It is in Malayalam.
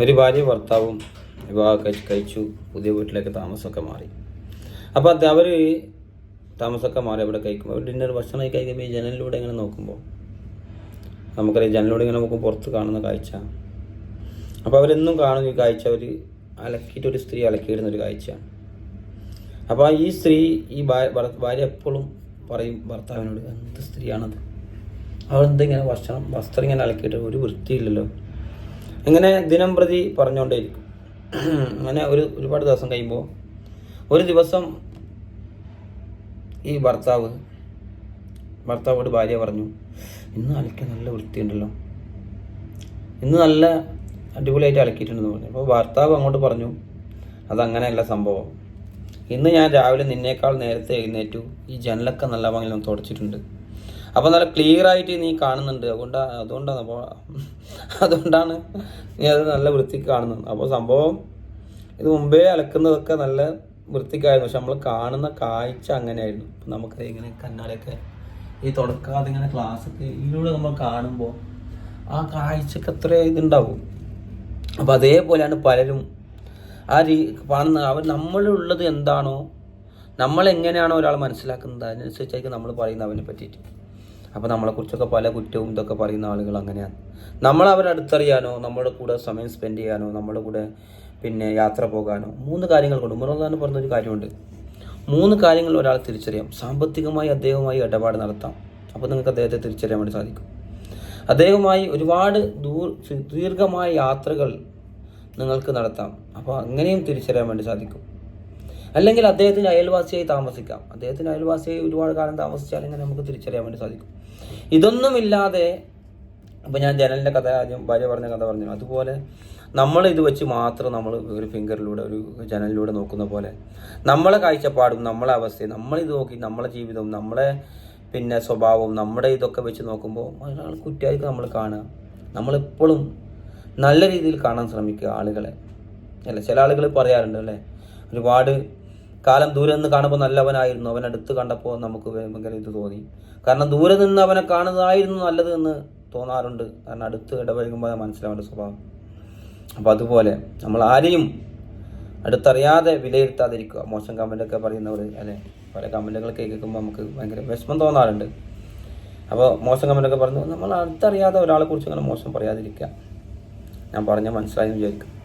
ഒരു ഭാര്യ ഭർത്താവും വിവാഹം കഴിച്ച് പുതിയ വീട്ടിലേക്ക് താമസമൊക്കെ മാറി. അപ്പോൾ അത് അവർ താമസമൊക്കെ മാറി അവിടെ കഴിക്കുമ്പോൾ ഡിന്നർ ഭക്ഷണം കഴിക്കുമ്പോൾ ഈ ജനലിലൂടെ ഇങ്ങനെ നോക്കുമ്പോൾ നമുക്കറിയാം ജനലിലൂടെ ഇങ്ങനെ നോക്കുമ്പോൾ പുറത്ത് കാണുന്ന കാഴ്ച. അപ്പോൾ അവരെന്നും കാണുന്ന ഈ കാഴ്ച അവർ അലക്കിയിട്ട് ഒരു സ്ത്രീ അലക്കിയിടുന്ന ഒരു കാഴ്ചയാണ്. അപ്പോൾ ഈ സ്ത്രീ ഈ ഭാര്യ എപ്പോഴും പറയും ഭർത്താവിനോട് എന്ത് സ്ത്രീയാണത്? അവളെന്തിങ്ങനെ ഭക്ഷണം വസ്ത്രം ഇങ്ങനെ അലക്കിയിട്ട് ഒരു വൃത്തിയില്ലല്ലോ. ഇങ്ങനെ ദിനം പ്രതി പറഞ്ഞുകൊണ്ടേയിരിക്കും അങ്ങനെ ഒരു ഒരുപാട് ദിവസം കഴിയുമ്പോൾ ഒരു ദിവസം ഈ ഭർത്താവ് ഭർത്താവോട് ഭാര്യ പറഞ്ഞു ഇന്ന് അലക്കാൻ നല്ല വൃത്തിയുണ്ടല്ലോ. ഇന്ന് നല്ല അടിപൊളിയായിട്ട് അലക്കിയിട്ടുണ്ടെന്ന് പറഞ്ഞു. അപ്പോൾ ഭർത്താവ് അങ്ങോട്ട് പറഞ്ഞു അതങ്ങനെയല്ല സംഭവം. ഇന്ന് ഞാൻ രാവിലെ നിന്നേക്കാൾ നേരത്തെ എഴുന്നേറ്റു. ഈ ജനലൊക്കെ നല്ല ഭംഗിയിൽ തുടച്ചിട്ടുണ്ട്. അപ്പോൾ നല്ല ക്ലിയർ ആയിട്ട് നീ കാണുന്നുണ്ട്. അതുകൊണ്ടാണ് അതുകൊണ്ടാണ് അപ്പോൾ അതുകൊണ്ടാണ് നീ അത് നല്ല വൃത്തിക്ക് കാണുന്നത്. അപ്പോൾ സംഭവം ഇത് മുമ്പേ അലക്കുന്നതൊക്കെ നല്ല വൃത്തിക്കായിരുന്നു. പക്ഷെ നമ്മൾ കാണുന്ന കാഴ്ച അങ്ങനെയായിരുന്നു. അപ്പം നമുക്കത് ഇങ്ങനെ കണ്ണാടിയൊക്കെ ഈ തുടക്കാതെ ഇങ്ങനെ ക്ലാസ്സൊക്കെ ഇതിലൂടെ നമ്മൾ കാണുമ്പോൾ ആ കാഴ്ചക്ക് അത്ര ഇതുണ്ടാവും. അപ്പോൾ അതേപോലെയാണ് പലരും ആ രീ കാണുന്ന അവർ നമ്മളുള്ളത് എന്താണോ നമ്മളെങ്ങനെയാണോ ഒരാൾ മനസ്സിലാക്കുന്നത് അതിനനുസരിച്ചായിരിക്കും നമ്മൾ പറയുന്നത് അവനെ പറ്റിയിട്ട്. അപ്പോൾ നമ്മളെക്കുറിച്ചൊക്കെ പല കുറ്റവും ഇതൊക്കെ പറയുന്ന ആളുകൾ അങ്ങനെയാണ്. നമ്മൾ അവരെ അടുത്തറിയാനോ നമ്മുടെ കൂടെ സമയം സ്പെൻഡ് ചെയ്യാനോ നമ്മുടെ കൂടെ പിന്നെ യാത്ര പോകാനോ മൂന്ന് കാര്യങ്ങൾ കൊണ്ട് മുറദാൻ പറഞ്ഞൊരു കാര്യമുണ്ട്. മൂന്ന് കാര്യങ്ങൾ ഒരാൾ തിരിച്ചറിയാം. സാമ്പത്തികമായി അദ്ദേഹവുമായി ഇടപാട് നടത്താം. അപ്പോൾ നിങ്ങൾക്ക് അദ്ദേഹത്തെ തിരിച്ചറിയാൻ വേണ്ടി സാധിക്കും. അദ്ദേഹവുമായി ഒരുപാട് ദൂർ ദീർഘമായ യാത്രകൾ നിങ്ങൾക്ക് നടത്താം. അപ്പോൾ അങ്ങനെയും തിരിച്ചറിയാൻ വേണ്ടി സാധിക്കും. അല്ലെങ്കിൽ അദ്ദേഹത്തിന് അയൽവാസിയായി താമസിക്കാം. അദ്ദേഹത്തിന് അയൽവാസിയായി ഒരുപാട് കാലം താമസിച്ചാൽ ഇങ്ങനെ നമുക്ക് തിരിച്ചറിയാൻ വേണ്ടി സാധിക്കും? ഇതൊന്നുമില്ലാതെ അപ്പോൾ ഞാൻ ജനലിന്റെ കഥ ആദ്യം ഭാര്യ പറഞ്ഞ കഥ പറഞ്ഞു. അതുപോലെ നമ്മൾ ഇത് വെച്ച് മാത്രം നമ്മൾ ഒരു ഫിംഗറിലൂടെ ഒരു ജനലിലൂടെ നോക്കുന്ന പോലെ നമ്മളെ കാഴ്ചപ്പാടും നമ്മളെ അവസ്ഥയും നമ്മളിത് നോക്കി നമ്മളെ ജീവിതവും നമ്മളെ പിന്നെ സ്വഭാവവും നമ്മുടെ ഇതൊക്കെ വെച്ച് നോക്കുമ്പോൾ ഒരാൾ കുറ്റമായിരിക്കും നമ്മൾ കാണുക. നമ്മളെപ്പോഴും നല്ല രീതിയിൽ കാണാൻ ശ്രമിക്കുക ആളുകളെ. അല്ല? ചില ആളുകൾ പറയാറുണ്ട് അല്ലേ? ഒരുപാട് കാലം ദൂരെ നിന്ന് കാണുമ്പോൾ നല്ലവനായിരുന്നു. അവൻ അടുത്ത് കണ്ടപ്പോൾ നമുക്ക് ഭയങ്കര ഇത് തോന്നി. കാരണം ദൂരെ നിന്ന് അവനെ കാണുന്നതായിരുന്നു നല്ലത് എന്ന് തോന്നാറുണ്ട്. കാരണം അടുത്ത് ഇടപഴകുമ്പോൾ മനസ്സിലാവേണ്ട സ്വഭാവം. അപ്പോൾ അതുപോലെ നമ്മൾ ആരെയും അടുത്തറിയാതെ വിലയിരുത്താതിരിക്കുക. മോശം കമന്റൊക്കെ പറയുന്നവർ അല്ലേ പല കമന്റുകളൊക്കെ കേൾക്കുമ്പോൾ നമുക്ക് ഭയങ്കര വിഷമം തോന്നാറുണ്ട്. അപ്പോൾ മോശം കമ്പനിയൊക്കെ പറഞ്ഞു നമ്മൾ അടുത്തറിയാതെ ഒരാളെ കുറിച്ച് അങ്ങനെ മോശം പറയാതിരിക്കുക. ഞാൻ പറഞ്ഞാൽ മനസ്സിലായെന്ന് വിചാരിക്കും.